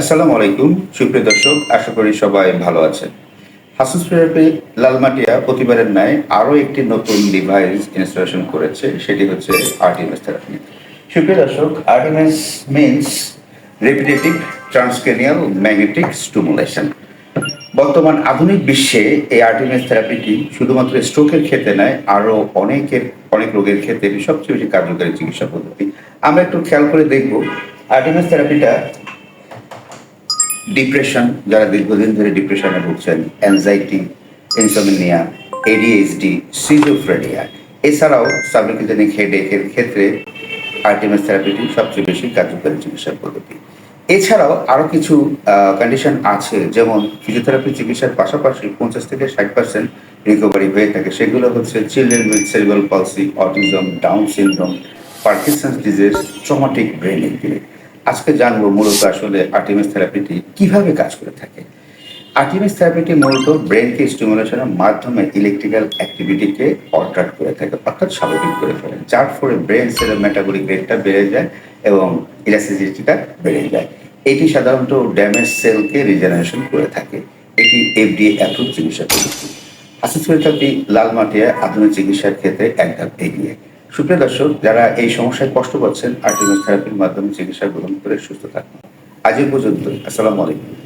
আসসালামু আলাইকুম, সুপ্রিয় দর্শক, আশা করি সবাই ভালো আছেন। হাসুস থেরাপি লালমাটিয়া প্রতিবারের ন্যায় আরও একটি নতুন ডিভাইস ইনস্টলেশন করেছে, সেটি হচ্ছে আর্টিমেস থেরাপি সুপ্রিয় দর্শক RTMS means repetitive transcranial magnetic stimulation বর্তমান আধুনিক বিশ্বে এই আর্টিমেস থেরাপিটি শুধুমাত্র স্ট্রোকের ক্ষেত্রে নয়, আরও অনেকের, অনেক রোগের ক্ষেত্রে সবচেয়ে বেশি কার্যকারী চিকিৎসা পদ্ধতি। আমরা একটু খেয়াল করে দেখব আর্টিমেস থেরাপিটা ডিপ্রেশন যারা দীর্ঘদিন ধরে ডিপ্রেশনে ভুগছেন অ্যাংজাইটি ইনসোমিনিয়া এডিএইচডি সিজোফ্রেনিয়া এছাড়াও সাবলিকিজেনিক হেডেকের ক্ষেত্রে আর্টিমাস থেরাপিটি সবচেয়ে বেশি কার্যকরী চিকিৎসা পদ্ধতি। এছাড়াও আরও কিছু কন্ডিশন আছে, যেমন ফিজিওথেরাপি চিকিৎসার পাশাপাশি পঞ্চাশ থেকে ষাট পার্সেন্ট রিকভারি হয়ে থাকে। সেগুলো হচ্ছে children with cerebral palsy autism Down syndrome Parkinson's disease traumatic brain injury আজকে জানব মূলত আসলে আর্টিমিস থেরাপিটি কীভাবে কাজ করে থাকে। আর্টিমিস থেরাপিটি মূলত ব্রেনকে স্টিমুলেশনের মাধ্যমে ইলেকট্রিক্যাল অ্যাক্টিভিটিকে অল্টার করে থাকে, অর্থাৎ স্বাভাবিক করে ফেলে, যার ফলে ব্রেন সেলের মেটাবলিক রেটটা বেড়ে যায় এবং ইলাস্টিসিটিটা বেড়ে যায়। এটি সাধারণত ড্যামেজ সেলকে রিজেনারেশন করে থাকে। এটি এফডিএ অ্যাপ্রুভ চিকিৎসা পদ্ধতি। হাসিস থেরাপি লাল মাটিয়া আধুনিক চিকিৎসার ক্ষেত্রে এক ধাপ এগিয়ে। সুপ্রিয় দর্শক, যারা এই সমস্যায় কষ্ট পাচ্ছেন আর্টিমিস থেরাপির মাধ্যমে চিকিৎসা গ্রহণ করে সুস্থ থাকুন। আজ পর্যন্ত আসসালামু আলাইকুম।